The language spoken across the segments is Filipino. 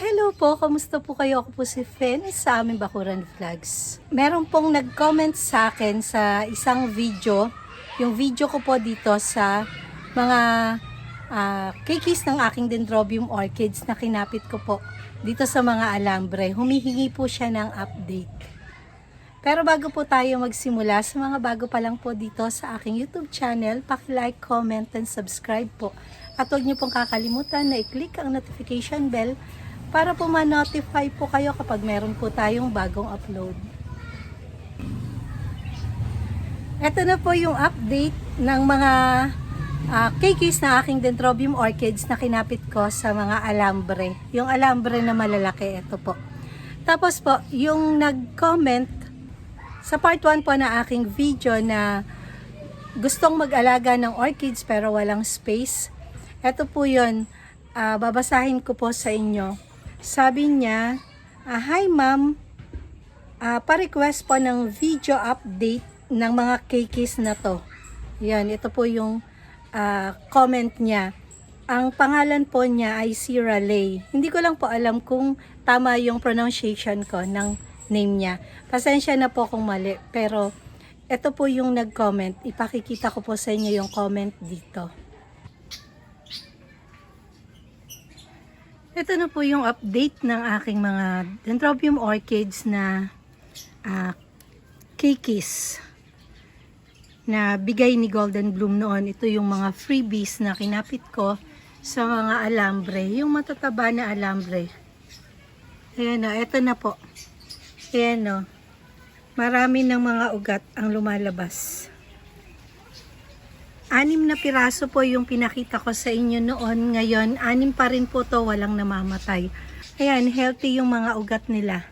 Hello po, kamusta po kayo? Ako po si Fen sa aming Bakuran Vlogs. Meron pong nag-comment sa akin sa isang video, yung video ko po dito sa mga uh, kikis ng aking Dendrobium orchids na kinapit ko po dito sa mga alambre. Humihingi po siya ng update. Pero bago po tayo magsimula, sa mga bago pa lang po dito sa aking YouTube channel, paki-like, comment, and subscribe po. At huwag niyo pong kakalimutan na i-click ang notification bell para po ma-notify po kayo kapag meron po tayong bagong upload. Ito na po yung update ng mga uh, kikis na aking Dendrobium orchids na kinapit ko sa mga alambre. Yung alambre na malalaki, ito po. Tapos po, yung nag-comment sa part 1 po na aking video na gustong mag-alaga ng orchids pero walang space. Ito po yun, ah, babasahin ko po sa inyo. Sabi niya, ah, Hi ma'am, Ah, pa-request po ng video update ng mga kikis na to. Yan, ito po yung ah, comment niya. Ang pangalan po niya ay si Raleigh. Hindi ko lang po alam kung tama yung pronunciation ko ng name niya. Pasensya na po kung mali, pero ito po yung nag-comment. Ipakikita ko po sa inyo yung comment dito. Ito na po yung update ng aking mga Dendrobium orchids na uh, kikis na bigay ni Golden Bloom noon. Ito yung mga freebies na kinapit ko sa mga alambre. Yung matataba na alambre. Ayan o, ito na po. Ayan o. Marami ng mga ugat ang lumalabas. Anim na piraso po yung pinakita ko sa inyo noon. Ngayon, anim pa rin po to walang namamatay. Ayan, healthy yung mga ugat nila.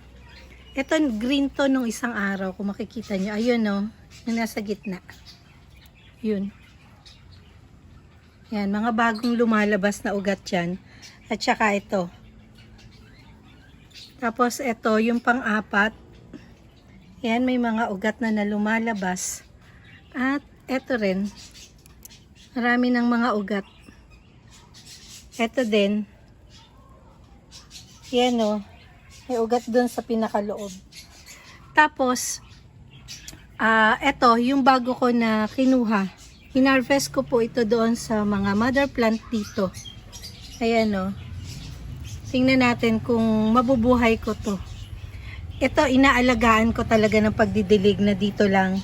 Ito, green to nung isang araw, kung makikita nyo. Ayun o, yung nasa gitna. Yun. Yan, mga bagong lumalabas na ugat yan. At saka ito. Tapos ito, yung pang-apat. Yan, may mga ugat na na lumalabas. At ito rin. Marami ng mga ugat. Ito din. Yan o. May ugat dun sa pinakaloob. Tapos, ah ito, yung bago ko na kinuha. Hinarvest ko po ito doon sa mga mother plant dito. Ayan o. Tingnan natin kung mabubuhay ko to. Ito, inaalagaan ko talaga ng pagdidilig na dito lang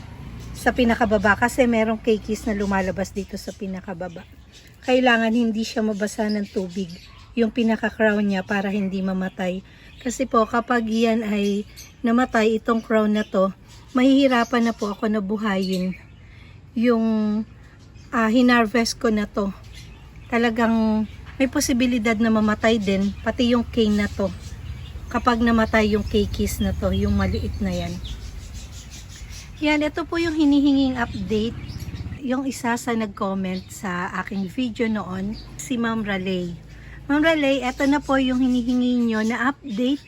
sa pinakababa kasi merong kikis na lumalabas dito sa pinakababa. Kailangan hindi siya mabasa ng tubig yung pinaka-crown niya para hindi mamatay. Kasi po kapag yan ay namatay itong crown na to, mahihirapan na po ako na buhayin yung ah, hinarvest ko na to. Talagang may posibilidad na mamatay din, pati yung cane na to. Kapag namatay yung kikis na to, yung maliit na yan. Yan, ito po yung hinihinging update. Yung isa sa nag-comment sa aking video noon, si Ma'am Raleigh. Ma'am Raleigh, ito na po yung hinihingi nyo na update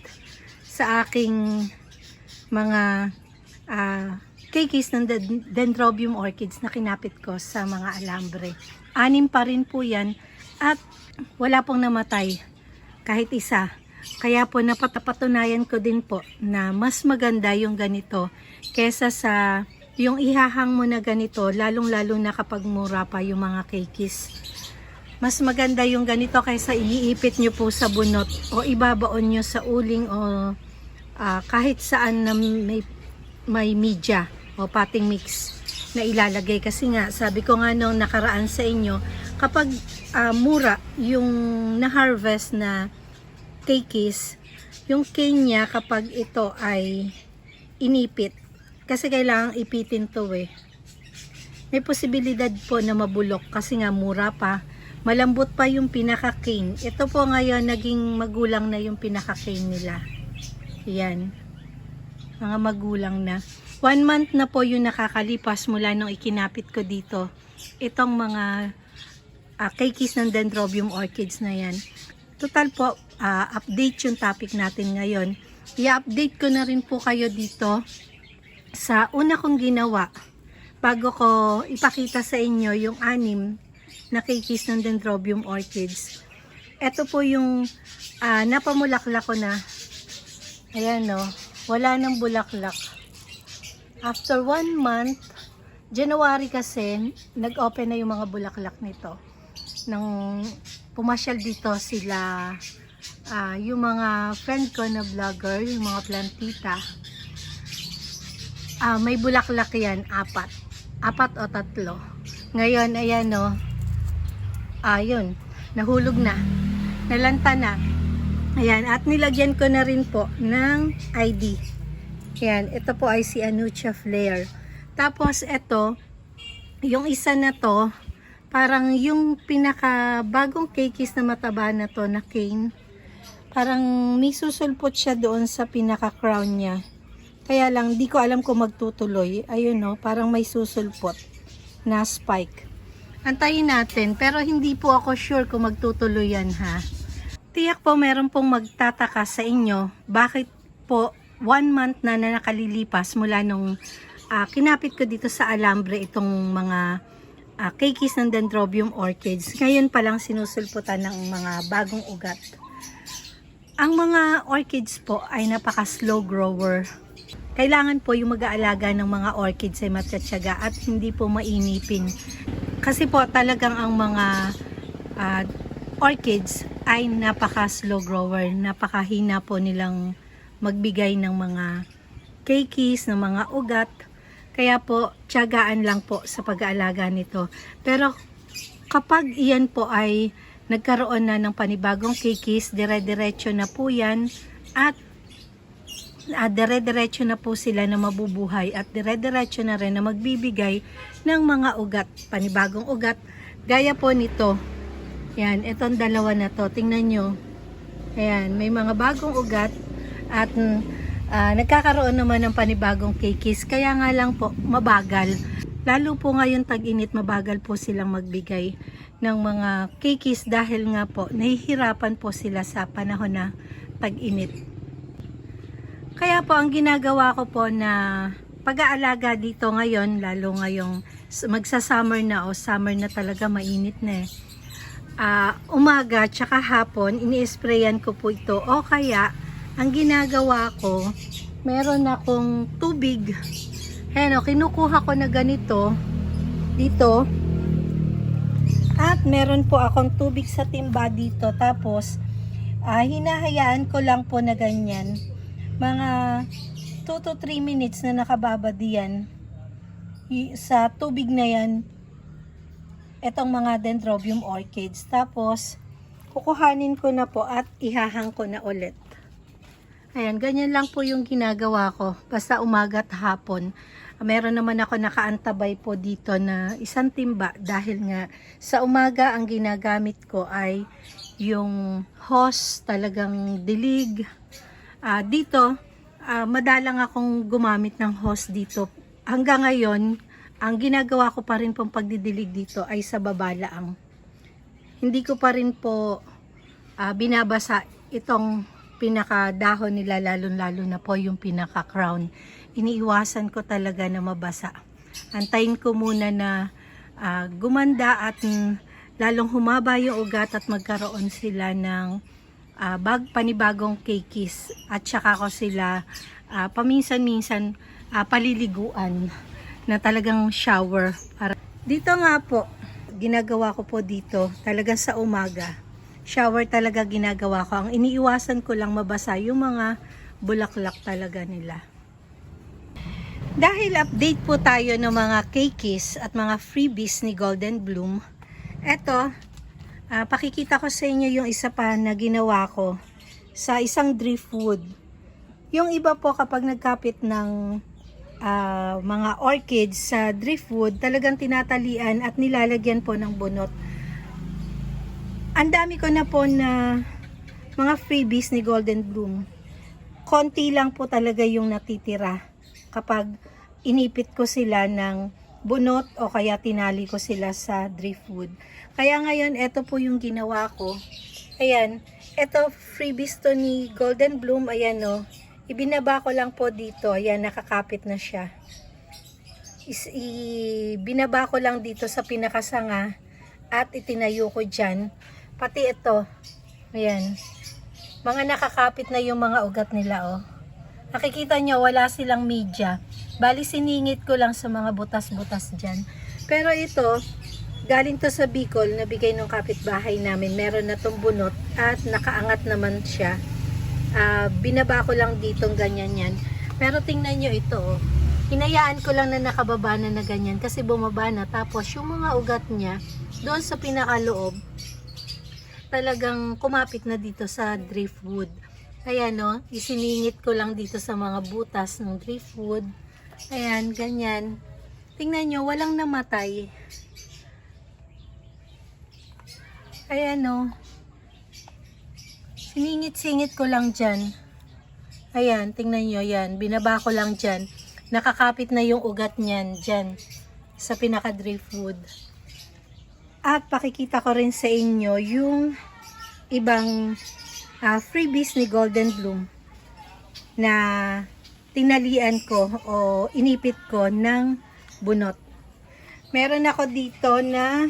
sa aking mga ah kikis ng den- Dendrobium orchids na kinapit ko sa mga alambre. Anim pa rin po yan at wala pong namatay kahit isa. Kaya po napatapatunayan ko din po na mas maganda yung ganito kesa sa yung ihahang mo na ganito lalong lalo na kapag mura pa yung mga kikis. Mas maganda yung ganito kaysa iipit nyo po sa bunot o ibabaon nyo sa uling o ah, kahit saan na may, may media o pating mix na ilalagay kasi nga sabi ko nga nung nakaraan sa inyo kapag ah, mura yung na-harvest na kikis yung cane niya kapag ito ay inipit. Kasi kailangang ipitin to eh. May posibilidad po na mabulok kasi nga mura pa. Malambot pa yung pinaka-cane. Ito po ngayon naging magulang na yung pinaka-cane nila. Yan. Mga magulang na. One month na po yung nakakalipas mula nung ikinapit ko dito. Itong mga uh, kikis ng dendrobium orchids na yan. Total po ah, update yung topic natin ngayon i-update ko na rin po kayo dito sa una kong ginawa bago ko ipakita sa inyo yung anim na kikis ng dendrobium orchids ito po yung ah, napamulaklak ko na. Ayan no, wala nang bulaklak. After one month, January kasi, nag-open na yung mga bulaklak nito. Nang pumasyal dito sila, ah, yung mga friend ko na vlogger, yung mga plantita, ah, may bulaklak yan, apat. Apat o tatlo. Ngayon, ayan no, ayun, nahulog na. Nalanta na. Ayan, at nilagyan ko na rin po ng ID. Ayan, ito po ay si Anucha Flair. Tapos ito, yung isa na to, parang yung pinaka bagong cakeis na mataba na to na cane, parang may susulpot siya doon sa pinaka crown niya. Kaya lang, di ko alam kung magtutuloy. Ayun no, parang may susulpot na spike. Antayin natin, pero hindi po ako sure kung magtutuloy yan ha. Tiyak po meron pong magtataka sa inyo, bakit po one month na na nakalilipas mula nung ah, kinapit ko dito sa alambre itong mga uh, cakeis ng dendrobium orchids. Ngayon pa lang sinusulputan ng mga bagong ugat. Ang mga orchids po ay napaka slow grower. Kailangan po yung mag-aalaga ng mga orchids ay matsatsaga at hindi po mainipin. Kasi po talagang ang mga ah, orchids ay napaka slow grower, napakahina po nilang magbigay ng mga cakeis, ng mga ugat. Kaya po, tiyagaan lang po sa pag-aalaga nito. Pero kapag iyan po ay nagkaroon na ng panibagong cakeis, dire-diretso na po yan at ah, dire-diretso na po sila na mabubuhay at dire-diretso na rin na magbibigay ng mga ugat, panibagong ugat. Gaya po nito, yan, itong dalawa na to, tingnan nyo. Ayan, may mga bagong ugat at ah, nagkakaroon naman ng panibagong cakeis. Kaya nga lang po, mabagal. Lalo po ngayon tag-init, mabagal po silang magbigay ng mga cakeis dahil nga po, nahihirapan po sila sa panahon na tag-init. Kaya po, ang ginagawa ko po na pag-aalaga dito ngayon, lalo ngayong magsa-summer na o summer na talaga mainit na eh ah, umaga tsaka hapon, ini-sprayan ko po ito. O kaya, ang ginagawa ko, meron akong tubig. Ayan o, kinukuha ko na ganito, dito. At meron po akong tubig sa timba dito. Tapos, ah, hinahayaan ko lang po na ganyan. Mga 2 to 3 minutes na nakababad yan. Sa tubig na yan, itong mga dendrobium orchids. Tapos, kukuhanin ko na po at ihahang ko na ulit. Ayan, ganyan lang po yung ginagawa ko. Basta umaga at hapon. Meron naman ako nakaantabay po dito na isang timba dahil nga sa umaga ang ginagamit ko ay yung hose, talagang dilig. Ah, dito, ah, madalang akong gumamit ng hose dito. Hanggang ngayon, ang ginagawa ko pa rin pong pagdidilig dito ay sa baba laang. Hindi ko pa rin po ah, binabasa itong pinakadahon nila lalong-lalo na po yung pinaka-crown. Iniiwasan ko talaga na mabasa. Antayin ko muna na ah, gumanda at mm, lalong humaba yung ugat at magkaroon sila ng ah, bag panibagong cakeis at saka ko sila ah, paminsan-minsan ah, paliliguan na talagang shower. Para... Dito nga po, ginagawa ko po dito, talaga sa umaga. Shower talaga ginagawa ko. Ang iniiwasan ko lang mabasa yung mga bulaklak talaga nila. Dahil update po tayo ng mga cakeis at mga freebies ni Golden Bloom, eto, ah, pakikita ko sa inyo yung isa pa na ginawa ko sa isang driftwood. Yung iba po kapag nagkapit ng ah, mga orchids sa driftwood, talagang tinatalian at nilalagyan po ng bunot. Ang dami ko na po na mga freebies ni Golden Bloom. Konti lang po talaga yung natitira kapag inipit ko sila ng bunot o kaya tinali ko sila sa driftwood. Kaya ngayon, ito po yung ginawa ko. Ayan, ito freebies to ni Golden Bloom. Ayan o, ibinaba ko lang po dito. Ayan, nakakapit na siya. Is, ibinaba ko lang dito sa pinakasanga at itinayo ko dyan. Pati ito, Ayan. Mga nakakapit na yung mga ugat nila, oh. Nakikita nyo, wala silang media. Bali, siningit ko lang sa mga butas-butas dyan. Pero ito, galing to sa Bicol, nabigay ng kapitbahay namin. Meron na tong bunot at nakaangat naman siya. Ah, binaba ko lang ditong ganyan yan. Pero tingnan nyo ito, oh. Hinayaan ko lang na nakababa na na ganyan kasi bumaba na. Tapos yung mga ugat niya, doon sa pinakaloob, talagang kumapit na dito sa driftwood. Ayan no, isiningit ko lang dito sa mga butas ng driftwood. Ayan, ganyan. Tingnan nyo, walang namatay. Ayan no. Siningit-singit ko lang dyan. Ayan, tingnan nyo yan. Binaba ko lang dyan. Nakakapit na yung ugat niyan dyan sa pinaka-driftwood. At pakikita ko rin sa inyo yung ibang ah, freebies ni Golden Bloom na tinalian ko o inipit ko ng bunot. Meron ako dito na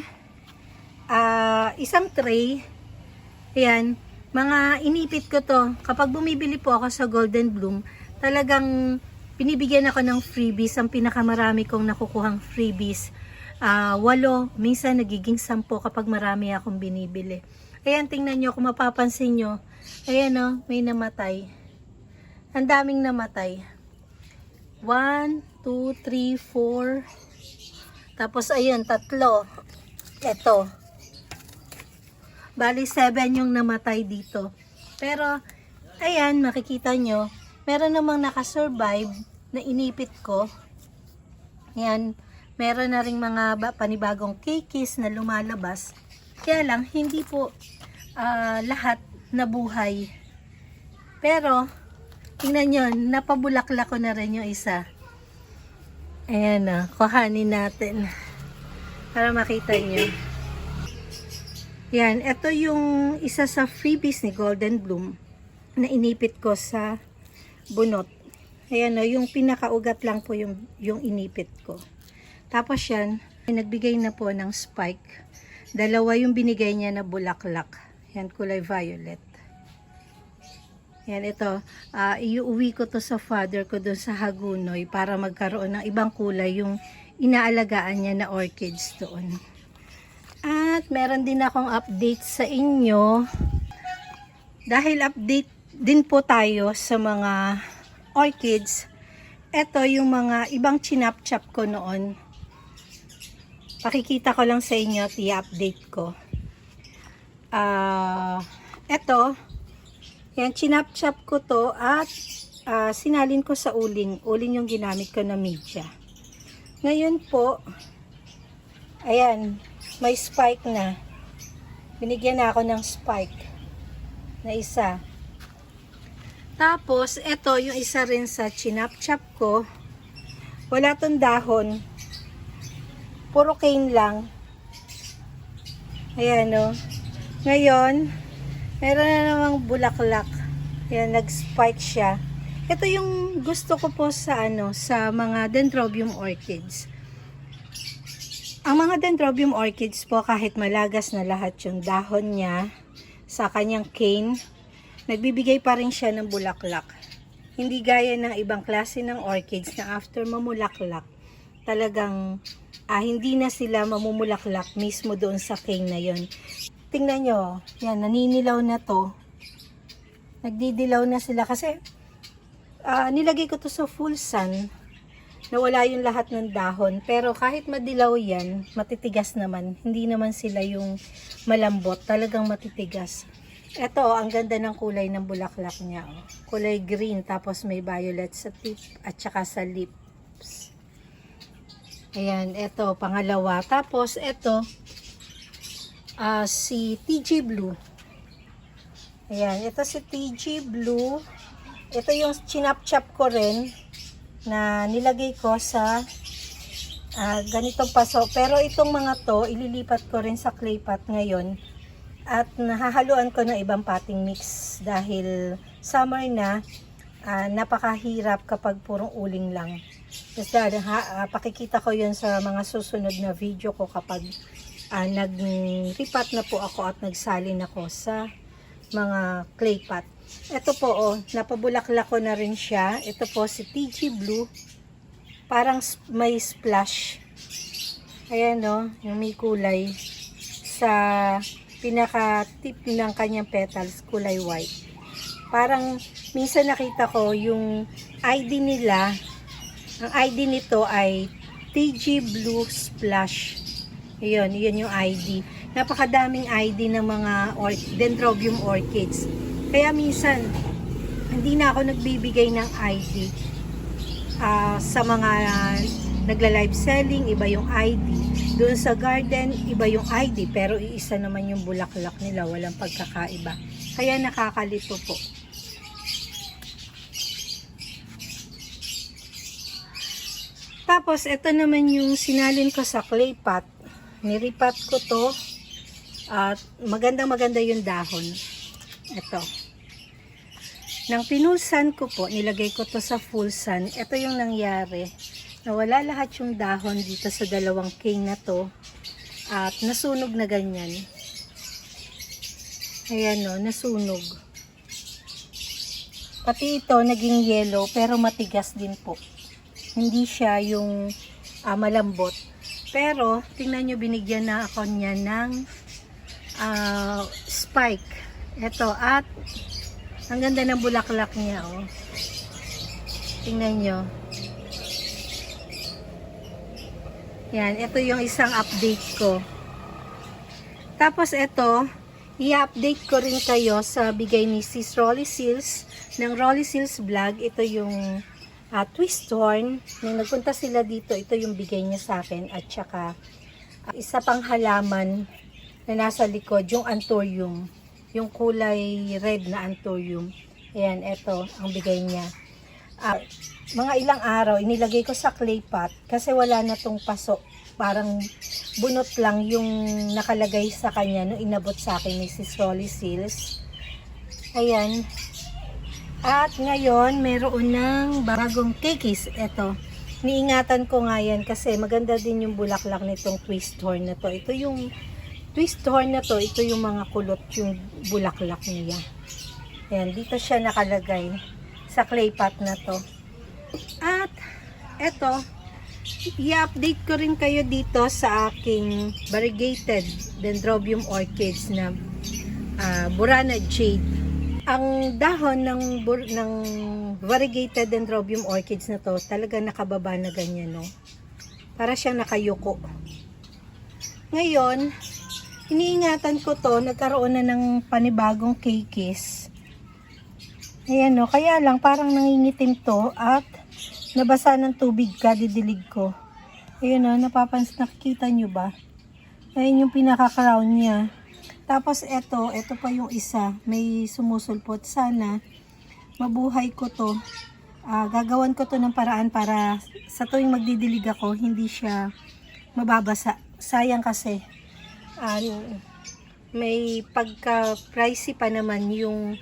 ah, isang tray. Ayan, mga inipit ko to. Kapag bumibili po ako sa Golden Bloom, talagang binibigyan ako ng freebies. Ang pinakamarami kong nakukuhang freebies ah walo, minsan nagiging sampo kapag marami akong binibili. Ayan, tingnan nyo, kung mapapansin nyo, ayan o, may namatay. Ang daming namatay. 1, 2, 3, 4, tapos ayun, tatlo. Ito. Bali, 7 yung namatay dito. Pero, ayan, makikita nyo, meron namang nakasurvive na inipit ko. Ayan, meron na ring mga ba- panibagong kikis na lumalabas. Kaya lang, hindi po ah, lahat nabuhay. Pero, tingnan nyo, napabulaklak ko na rin yung isa. Ayan na, kuhanin natin. Para makita nyo. Yan, ito yung isa sa freebies ni Golden Bloom na inipit ko sa bunot. Ayan o, yung pinakaugat lang po yung, yung inipit ko. Tapos yan, nagbigay na po ng spike. Dalawa yung binigay niya na bulaklak. Yan, kulay violet. Yan, ito. ah iuwi ko to sa father ko doon sa Hagunoy para magkaroon ng ibang kulay yung inaalagaan niya na orchids doon. At meron din akong update sa inyo. Dahil update din po tayo sa mga orchids. Ito yung mga ibang chinap-chap ko noon. Pakikita ko lang sa inyo at i-update ko. Ah, ito, yan, chinap-chap ko to at ah, sinalin ko sa uling. Uling yung ginamit ko na media. Ngayon po, ayan, may spike na. Binigyan na ako ng spike na isa. Tapos, ito yung isa rin sa chinap-chap ko. Wala tong dahon. Puro cane lang. Ayan o. Ngayon, meron na namang bulaklak. Ayan, nag-spike siya. Ito yung gusto ko po sa ano, sa mga dendrobium orchids. Ang mga dendrobium orchids po, kahit malagas na lahat yung dahon niya sa kanyang cane, nagbibigay pa rin siya ng bulaklak. Hindi gaya ng ibang klase ng orchids na after mamulaklak, talagang ah, hindi na sila mamumulaklak mismo doon sa cane na yon. Tingnan nyo, yan, naninilaw na to. Nagdidilaw na sila kasi ah, nilagay ko to sa full sun nawala yung lahat ng dahon. Pero kahit madilaw yan, matitigas naman. Hindi naman sila yung malambot. Talagang matitigas. Ito, ang ganda ng kulay ng bulaklak niya. Oh. Kulay green, tapos may violet sa tip at saka sa lips. Ayan, ito, pangalawa. Tapos, ito, ah, si TG Blue. Ayan, ito si TG Blue. Ito yung chinap-chap ko rin na nilagay ko sa ah, ganitong paso. Pero itong mga to, ililipat ko rin sa clay pot ngayon. At nahahaluan ko ng ibang potting mix dahil summer na, ah, napakahirap kapag purong uling lang. Kasi ha, ah, pakikita ko yun sa mga susunod na video ko kapag ah, nag-ripat na po ako at nagsalin ako sa mga clay pot. Ito po, oh, napabulaklak ko na rin siya. Ito po si TG Blue. Parang may splash. Ayan, no, yung may kulay sa pinaka-tip ng kanyang petals, kulay white. Parang minsan nakita ko yung ID nila, ang ID nito ay TG Blue Splash. Ayun, yun yung ID. Napakadaming ID ng mga or dendrobium orchids. Kaya minsan, hindi na ako nagbibigay ng ID ah, sa mga nagla-live selling, iba yung ID. Doon sa garden, iba yung ID, pero iisa naman yung bulaklak nila, walang pagkakaiba. Kaya nakakalito po. Tapos, ito naman yung sinalin ko sa clay pot. Niripat ko to. At maganda maganda yung dahon. Ito. Nang pinulsan ko po, nilagay ko to sa full sun. Ito yung nangyari. Nawala lahat yung dahon dito sa dalawang king na to. At nasunog na ganyan. Ayan o, nasunog. Pati ito, naging yellow, pero matigas din po. Hindi siya yung ah, malambot. Pero, tingnan nyo, binigyan na ako niya ng ah, spike. Ito, at ang ganda ng bulaklak niya, oh. Tingnan nyo. Yan, ito yung isang update ko. Tapos ito, i-update ko rin kayo sa bigay ni Sis Rolly Seals ng Rolly Seals Vlog. Ito yung ah, twist horn. Nung nagpunta sila dito, ito yung bigay niya sa akin. At saka, ah, isa pang halaman na nasa likod, yung anthurium. Yung kulay red na anthurium. Ayan, ito ang bigay niya. Ah, mga ilang araw, inilagay ko sa clay pot kasi wala na tong paso. Parang bunot lang yung nakalagay sa kanya no inabot sa akin ni Sis Rolly Seals. Ayan. At ngayon, meron ng bagong cakes. Ito. Niingatan ko nga yan kasi maganda din yung bulaklak nitong twist horn na to. Ito yung twist horn na to, ito yung mga kulot yung bulaklak niya. Ayan, dito siya nakalagay sa clay pot na to. At eto, i-update ko rin kayo dito sa aking variegated dendrobium orchids na ah, Burana Jade. Ang dahon ng ng variegated dendrobium orchids na to, talaga nakababa na ganyan, no? Para siyang nakayuko. Ngayon, iniingatan ko to, nagkaroon na ng panibagong kikis. Ayan no, kaya lang parang nangingitim to at nabasa ng tubig kadidilig ko. Ayun no, napapans nakikita nyo ba? Ayan yung pinaka-crown niya. Tapos eto, eto pa yung isa, may sumusulpot. Sana mabuhay ko to. Ah, gagawan ko to ng paraan para sa tuwing magdidilig ako, hindi siya mababasa. Sayang kasi. ah, may pagka-pricey pa naman yung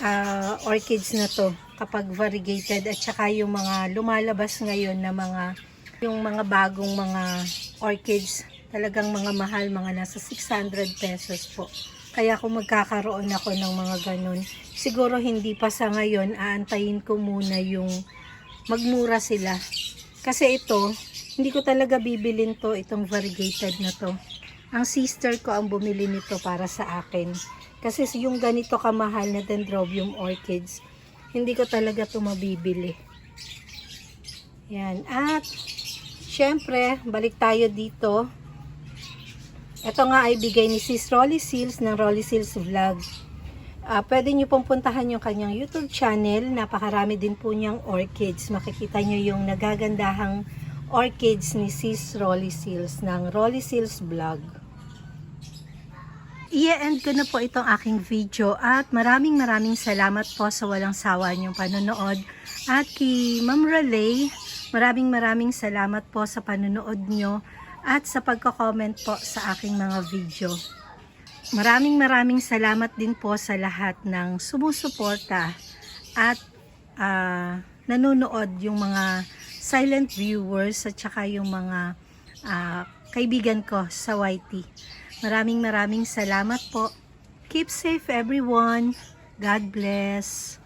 ah, orchids na to kapag variegated at saka yung mga lumalabas ngayon na mga yung mga bagong mga orchids talagang mga mahal mga nasa 600 pesos po kaya kung magkakaroon ako ng mga ganun siguro hindi pa sa ngayon aantayin ko muna yung magmura sila kasi ito hindi ko talaga bibilin to itong variegated na to ang sister ko ang bumili nito para sa akin kasi yung ganito kamahal na dendrobium orchids, hindi ko talaga ito mabibili. Yan. At, syempre, balik tayo dito. Ito nga ay bigay ni Sis Rolly Seals ng Rolly Seals Vlog. Ah, pwede nyo pong puntahan yung kanyang YouTube channel. Napakarami din po niyang orchids. Makikita nyo yung nagagandahang orchids ni Sis Rolly Seals ng Rolly Seals Vlog i-end ko na po itong aking video at maraming maraming salamat po sa walang sawa niyong panonood at kay Ma'am Raleigh, maraming maraming salamat po sa panonood niyo at sa pagko-comment po sa aking mga video. Maraming maraming salamat din po sa lahat ng sumusuporta at ah, nanonood yung mga silent viewers at saka yung mga ah, kaibigan ko sa YT. Maraming maraming salamat po. Keep safe everyone. God bless.